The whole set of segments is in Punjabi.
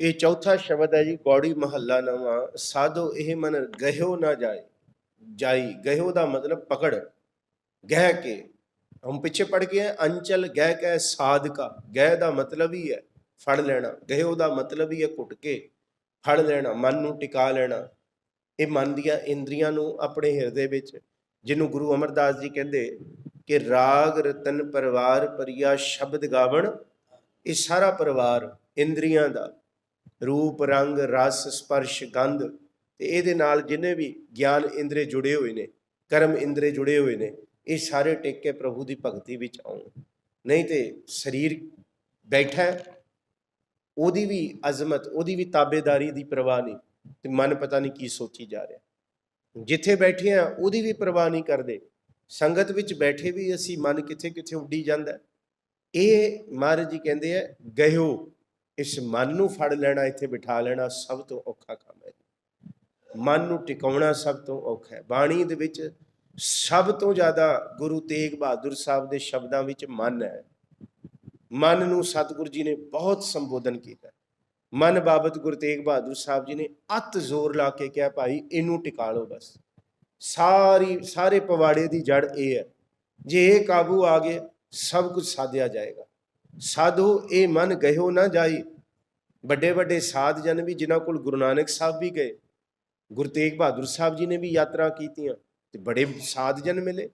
ਇਹ ਚੌਥਾ ਸ਼ਬਦ ਹੈ ਜੀ, ਗੌੜੀ ਮਹੱਲਾ ਨਵਾਂ, ਸਾਧੋ ਇਹ ਮਨ ਗਹਿਓ ਨਾ ਜਾਏ, ਜਾਈ। ਗਹਿਓ ਦਾ ਮਤਲਬ ਪਕੜ, ਗਹਿ ਕੇ। ਹਮ ਪਿੱਛੇ ਪੜ ਗਏ ਹੈ ਅੰਚਲ ਗਹਿ ਕੇ ਸਾਧਕਾ। ਗਹਿ ਦਾ ਮਤਲਬ ਹੀ ਹੈ ਫੜ ਲੈਣਾ, ਗਹਿਓ ਦਾ ਮਤਲਬ ਹੀ ਹੈ ਘੁੱਟ ਕੇ, ਫੜ ਲੈਣਾ, ਮਨ ਨੂੰ ਟਿਕਾ ਲੈਣਾ। ਇਹ ਮਨ ਦੀਆਂ ਇੰਦਰੀਆਂ ਨੂੰ ਆਪਣੇ ਹਿਰਦੇ ਵਿੱਚ, ਜਿਹਨੂੰ ਗੁਰੂ ਅਮਰਦਾਸ ਜੀ ਕਹਿੰਦੇ ਕਿ ਰਾਗ ਰਤਨ ਪਰਿਵਾਰ ਪਰਿਆ ਸ਼ਬਦ ਗਾਵਣ, ਇਹ ਸਾਰਾ ਪਰਿਵਾਰ ਇੰਦਰੀਆਂ ਦਾ ਰੂਪ, ਰੰਗ, ਰਸ, ਸਪਰਸ਼, ਗੰਧ ਤੇ ਇਹਦੇ ਨਾਲ ਜਿੰਨੇ ਵੀ ਗਿਆਨ ਇੰਦਰੇ ਜੁੜੇ ਹੋਏ ਨੇ, ਕਰਮ ਇੰਦਰੇ ਜੁੜੇ ਹੋਏ ਨੇ, ਇਹ ਸਾਰੇ ਟਿਕ ਕੇ ਪ੍ਰਭੂ ਦੀ ਭਗਤੀ ਵਿੱਚ ਆਉਣ। ਨਹੀਂ ਤੇ ਸਰੀਰ ਬੈਠਾ ਉਹਦੀ ਵੀ ਅਜ਼ਮਤ, ਉਹਦੀ ਵੀ ਤਾਬੇਦਾਰੀ ਦੀ ਪਰਵਾਹ ਨਹੀਂ ਤੇ ਮਨ ਪਤਾ ਨਹੀਂ ਕੀ ਸੋਚੀ ਜਾ ਰਿਹਾ। ਜਿੱਥੇ ਬੈਠੇ ਆ ਉਹਦੀ ਵੀ ਪਰਵਾਹ ਨਹੀਂ ਕਰਦੇ। ਸੰਗਤ ਵਿੱਚ ਬੈਠੇ ਵੀ ਅਸੀਂ ਮਨ ਕਿੱਥੇ ਕਿੱਥੇ ਉੱਡੀ ਜਾਂਦਾ। ਇਹ ਮਹਾਰਾਜ ਜੀ ਕਹਿੰਦੇ ਆ ਗਹਿਓ ਇਸ ਮਨ ਨੂੰ ਫੜ ਲੈਣਾ, ਇੱਥੇ ਬਿਠਾ ਲੈਣਾ ਸਭ ਤੋਂ ਔਖਾ ਕੰਮ ਹੈ। ਮਨ ਨੂੰ ਟਿਕਾਉਣਾ ਸਭ ਤੋਂ ਔਖਾ ਹੈ। ਬਾਣੀ ਦੇ ਵਿੱਚ ਸਭ ਤੋਂ ਜ਼ਿਆਦਾ ਗੁਰੂ ਤੇਗ ਬਹਾਦਰ ਸਾਹਿਬ ਦੇ ਸ਼ਬਦਾਂ ਵਿੱਚ ਮਨ ਹੈ। ਮਨ ਨੂੰ ਸਤਿਗੁਰੂ ਜੀ ਨੇ ਬਹੁਤ ਸੰਬੋਧਨ ਕੀਤਾ ਮਨ ਬਾਬਤ ਗੁਰੂ ਤੇਗ ਬਹਾਦਰ ਸਾਹਿਬ ਜੀ ਨੇ ਅਤ ਜ਼ੋਰ ਲਾ ਕੇ ਕਿਹਾ, ਭਾਈ, ਇਹਨੂੰ ਟਿਕਾ ਲਓ ਬਸ। ਸਾਰੀ, ਸਾਰੇ ਪਵਾੜੇ ਦੀ ਜੜ ਇਹ ਹੈ। ਜੇ ਇਹ ਕਾਬੂ ਆ ਗਏ, ਸਭ ਕੁਝ ਸਾਧਿਆ ਜਾਏਗਾ। ਸਾਧੋ ਇਹ ਮਨ ਗਇਓ ਨਾ ਜਾਈ। ਵੱਡੇ ਵੱਡੇ ਸਾਧ ਜਨ ਵੀ ਜਿਨ੍ਹਾਂ ਕੋਲ ਗੁਰੂ ਨਾਨਕ ਸਾਹਿਬ ਵੀ ਗਏ, ਗੁਰੂ ਤੇਗ ਬਹਾਦਰ ਸਾਹਿਬ ਜੀ ਨੇ ਵੀ ਯਾਤਰਾ ਕੀਤੀਆਂ ਤੇ ਬੜੇ ਸਾਧ ਜਨ ਮਿਲੇ।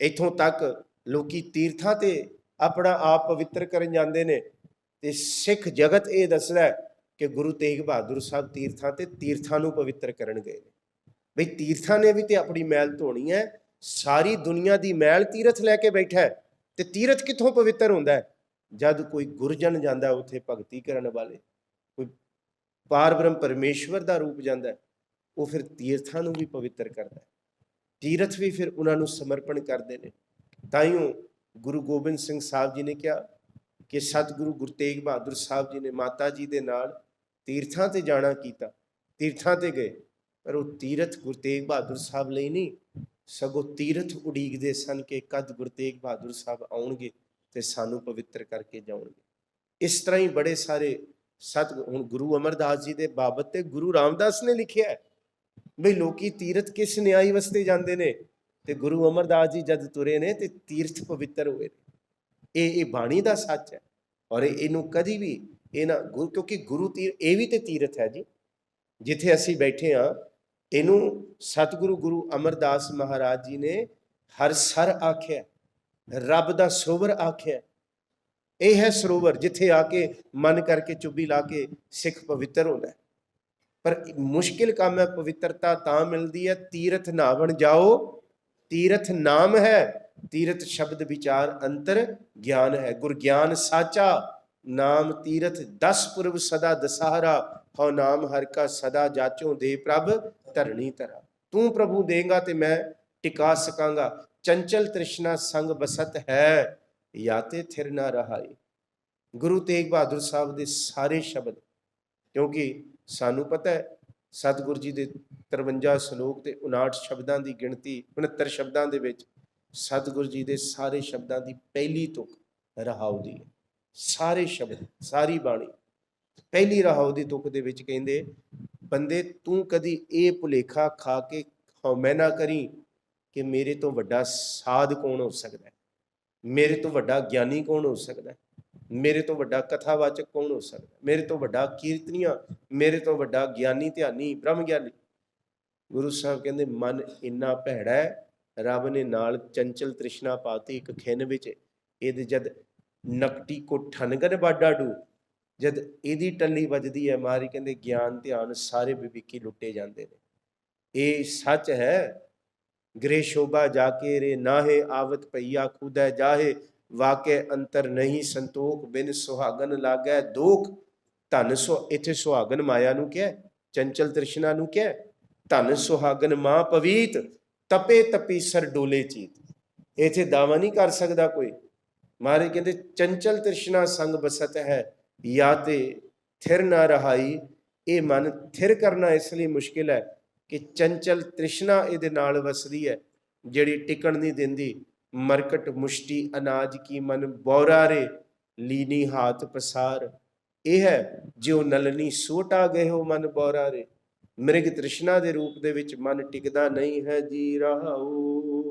ਇੱਥੋਂ ਤੱਕ ਲੋਕੀ ਤੀਰਥਾਂ ਤੇ ਆਪਣਾ ਆਪ ਪਵਿੱਤਰ ਕਰਨ ਜਾਂਦੇ ਨੇ ਤੇ ਸਿੱਖ ਜਗਤ ਇਹ ਦੱਸਦਾ ਕਿ ਗੁਰੂ ਤੇਗ ਬਹਾਦਰ ਸਾਹਿਬ ਤੀਰਥਾਂ ਤੇ ਤੀਰਥਾਂ ਨੂੰ ਪਵਿੱਤਰ ਕਰਨ ਗਏ ਨੇ। ਬਈ ਤੀਰਥਾਂ ਨੇ ਵੀ ਤੇ ਆਪਣੀ ਮੈਲ ਧੋਣੀ ਹੈ, ਸਾਰੀ ਦੁਨੀਆ ਦੀ ਮੈਲ ਤੀਰਥ ਲੈ ਕੇ ਬੈਠਾ ਹੈ ਤੇ ਤੀਰਥ ਕਿੱਥੋਂ ਪਵਿੱਤਰ ਹੁੰਦਾ ਹੈ? ਜਦ ਕੋਈ ਗੁਰਜਨ ਜਾਂਦਾ ਉੱਥੇ ਭਗਤੀ ਕਰਨ ਵਾਲੇ, ਕੋਈ ਪਾਰਬ੍ਰਹਮ ਪਰਮੇਸ਼ਵਰ ਦਾ ਰੂਪ ਜਾਂਦਾ, ਉਹ ਫਿਰ ਤੀਰਥਾਂ ਨੂੰ ਵੀ ਪਵਿੱਤਰ ਕਰਦਾ ਤੀਰਥ ਵੀ ਫਿਰ ਉਹਨਾਂ ਨੂੰ ਸਮਰਪਣ ਕਰਦੇ ਨੇ। ਤਾਈਓ ਗੁਰੂ ਗੋਬਿੰਦ ਸਿੰਘ ਸਾਹਿਬ ਜੀ ਨੇ ਕਿਹਾ ਕਿ ਸਤਿਗੁਰੂ ਗੁਰੂ ਤੇਗ ਬਹਾਦਰ ਸਾਹਿਬ ਜੀ ਨੇ ਮਾਤਾ ਜੀ ਦੇ ਨਾਲ ਤੀਰਥਾਂ ਤੇ ਜਾਣਾ ਕੀਤਾ। ਤੀਰਥਾਂ ਤੇ ਗਏ, ਪਰ ਉਹ ਤੀਰਥ ਗੁਰੂ ਤੇਗ ਬਹਾਦਰ ਸਾਹਿਬ ਲਈ ਨਹੀਂ, ਸਗੋਂ ਤੀਰਥ ਉਡੀਕਦੇ ਸਨ ਕਿ ਕਦ ਗੁਰੂ ਤੇਗ ਬਹਾਦਰ ਸਾਹਿਬ ਆਉਣਗੇ। ਤੇ ਸਾਨੂੰ ਪਵਿੱਤਰ ਕਰਕੇ ਜਾਣਗੇ ਇਸ ਤਰ੍ਹਾਂ ਹੀ ਬੜੇ ਸਾਰੇ ਸਤ, ਹੁਣ ਗੁਰੂ ਅਮਰਦਾਸ ਜੀ ਦੇ ਬਾਬਤ ਤੇ ਗੁਰੂ ਰਾਮਦਾਸ ਨੇ ਲਿਖਿਆ ਹੈ ਵੀ ਲੋਕੀ ਤੀਰਥ ਕਿਸ ਨਿਆਈ ਵਾਸਤੇ ਜਾਂਦੇ ਨੇ? ਤੇ ਗੁਰੂ ਅਮਰਦਾਸ ਜੀ ਜਦ ਤੁਰੇ ਨੇ ਤੇ ਤੀਰਥ ਪਵਿੱਤਰ ਹੋਏ ਨੇ। ਇਹ ਇਹ ਬਾਣੀ ਦਾ ਸੱਚ ਹੈ ਔਰ ਇਹਨੂੰ ਕਦੀ ਵੀ ਇਹ ਨਾ ਗੁਰੂ ਕਿਉਂਕਿ ਗੁਰੂ ਤੀਰ, ਇਹ ਵੀ ਤੇ ਤੀਰਥ ਹੈ ਜੀ। ਜਿੱਥੇ ਅਸੀਂ ਬੈਠੇ ਆ ਇਹਨੂੰ ਸਤਿਗੁਰੂ ਗੁਰੂ ਅਮਰਦਾਸ ਮਹਾਰਾਜ ਜੀ ਨੇ ਹਰ ਸਰ ਆਖਿਆ ਰੱਬ ਦਾ ਸਰੋਵਰ ਆਖਿਆ ਇਹ ਹੈ ਸਰੋਵਰ ਜਿੱਥੇ ਆ ਕੇ ਮਨ ਕਰਕੇ ਚੁੱਭੀ ਲਾ ਕੇ ਸਿੱਖ ਪਵਿੱਤਰ ਹੁੰਦਾ ਪਰ ਮੁਸ਼ਕਿਲ ਕੰਮ ਹੈ, ਪਵਿੱਤਰਤਾ ਤਾਂ ਮਿਲਦੀ ਹੈ, ਤੀਰਥ ਨਾਵਣ ਜਾਓ, ਤੀਰਥ ਨਾਮ ਹੈ, ਤੀਰਥ ਸ਼ਬਦ ਵਿਚਾਰ ਅੰਤਰ ਗਿਆਨ ਹੈ। ਗੁਰ ਗਿਆਨ ਸਾਚਾ, ਨਾਮ ਤੀਰਥ ਦਸ ਪੁਰਬ ਸਦਾ ਦਸਹਰਾ, ਹਉ ਨਾਮ ਹਰ ਕਾ ਸਦਾ ਜਾਚੋ ਦੇ ਪ੍ਰਭ ਧਰਣੀ ਧਰਾ। ਤੂੰ ਪ੍ਰਭੂ ਦੇਗਾ ਤੇ ਮੈਂ ਟਿਕਾ ਸਕਾਂਗਾ। ਚੰਚਲ ਤ੍ਰਿਸ਼ਨਾ ਸੰਗ ਬਸਤ ਹੈ ਯਾ ਤੇ ਥਿਰ ਨਾ ਰਹਾਈ ਗੁਰੂ ਤੇਗ ਬਹਾਦਰ ਸਾਹਿਬ ਦੇ ਸਾਰੇ ਸ਼ਬਦ, ਕਿਉਂਕਿ ਸਾਨੂੰ ਪਤਾ ਹੈ, ਸਤਿਗੁਰੂ ਜੀ ਦੇ 53 ਸ਼ਲੋਕ ਤੇ 59 ਸ਼ਬਦਾਂ ਦੀ ਗਿਣਤੀ 69 ਸ਼ਬਦਾਂ ਦੇ ਵਿੱਚ ਸਤਿਗੁਰੂ ਜੀ ਦੇ ਸਾਰੇ ਸ਼ਬਦਾਂ ਦੀ ਪਹਿਲੀ ਤੁਕ ਰਹਾਉ ਦੀ ਹੈ। ਸਾਰੇ ਸ਼ਬਦ, ਸਾਰੀ ਬਾਣੀ, ਪਹਿਲੀ ਰਹਾਉ ਦੀ ਤੁਕ ਦੇ ਵਿੱਚ ਕਹਿੰਦੇ, ਬੰਦੇ ਤੂੰ ਕਦੀ ਇਹ ਭੁਲੇਖਾ ਖਾ ਕੇ ਹਉਮੈ ਨਾ ਕਰੀ ਕਿ ਮੇਰੇ ਤੋਂ ਵੱਡਾ ਸਾਧ ਕੌਣ ਹੋ ਸਕਦਾ ਹੈ? ਮੇਰੇ ਤੋਂ ਵੱਡਾ ਗਿਆਨੀ ਕੌਣ ਹੋ ਸਕਦਾ ਹੈ? ਮੇਰੇ ਤੋਂ ਵੱਡਾ ਕਥਾਵਾਚਕ ਕੌਣ ਹੋ ਸਕਦਾ ਹੈ? ਮੇਰੇ ਤੋਂ ਵੱਡਾ ਕੀਰਤਨੀਆ, ਮੇਰੇ ਤੋਂ ਵੱਡਾ ਗਿਆਨੀ ਧਿਆਨੀ, ਬ੍ਰਹਮ ਗਿਆਨੀ। ਗੁਰੂ ਸਾਹਿਬ ਕਹਿੰਦੇ, ਮਨ ਇੰਨਾ ਭੈੜਾ ਹੈ, ਰੱਬ ਨੇ ਨਾਲ ਚੰਚਲ ਤ੍ਰਿਸ਼ਨਾ ਪਾਤੀ ਇੱਕ ਖਿੰਨ ਵਿੱਚ ਇਹਦੇ ਜਦ ਨਕਟੀ ਕੋ ਠਨਗਨ ਬਾਡਾਡੂ ਜਦ ਇਹਦੀ ਟੱਲੀ ਵੱਜਦੀ ਹੈ ਮਾਰੀ ਕਹਿੰਦੇ, ਗਿਆਨ, ਧਿਆਨ ਸਾਰੇ ਵਿਵੇਕੀ ਲੁੱਟੇ ਜਾਂਦੇ ਨੇ। ਇਹ ਸੱਚ ਹੈ ਗ੍ਰੇ ਸ਼ੋਭਾ ਜਾ ਕੇ ਰੇ ਨਾਹੇ, ਆਵਤ ਪਈਆ ਖੁਦੈ ਜਾਹੇ। ਵਾਕੇ ਅੰਤਰ ਨਹੀਂ ਸੰਤੋਖ, ਬਿਨ ਸੁਹਾਗਨ ਲਾਗੈ ਦੋਖ। ਧਨ ਸੁ, ਇਥੇ ਸੁਹਾਗਨ ਮਾਇਆ ਨੂੰ ਕਿਹਾ? ਚੰਚਲ ਤ੍ਰਿਸ਼ਨਾ ਨੂੰ ਕਿਹਾ? ਧਨ ਸੁਹਾਗਨ ਮਾਂ ਪਵੀਤ, ਤਪੇ ਤਪੀ ਸਰ ਡੋਲੇ ਚੀਤ। ਇਥੇ ਦਾਵਾ ਨਹੀਂ ਕਰ ਸਕਦਾ ਕੋਈ। ਮਾਰੇ ਕਹਿੰਦੇ, ਚੰਚਲ ਤ੍ਰਿਸ਼ਨਾ ਸੰਗ ਬਸਤ ਹੈ, ਯਾ ਤੇ ਥਿਰ ਨਾ ਰਹਾਈ, ਇਹ ਮਨ ਥਿਰ ਕਰਨਾ ਇਸ ਲਈ ਮੁਸ਼ਕਿਲ ਹੈ। ਕਿ ਚੰਚਲ ਤ੍ਰਿਸ਼ਨਾ ਇਹਦੇ ਨਾਲ ਵਸਦੀ ਹੈ, ਜਿਹੜੀ ਟਿਕਣ ਨਹੀਂ ਦਿੰਦੀ। ਮਰਕਟ ਮੁਸ਼ਟੀ ਅਨਾਜ ਕੀ ਮਨ ਬੌਰਾ ਰੇ, ਲੀਨੀ ਹਾਥ ਪਸਾਰ। ਇਹ ਹੈ ਜਿਉ ਨਲਨੀ ਸੋਟਾ ਗਇਓ ਮਨ ਬੋਰਾ ਰੇ। ਮ੍ਰਿਗ ਤ੍ਰਿਸ਼ਨਾ ਦੇ ਰੂਪ ਦੇ ਵਿੱਚ ਮਨ ਟਿਕਦਾ ਨਹੀਂ ਹੈ ਜੀ ਰਹਾਉ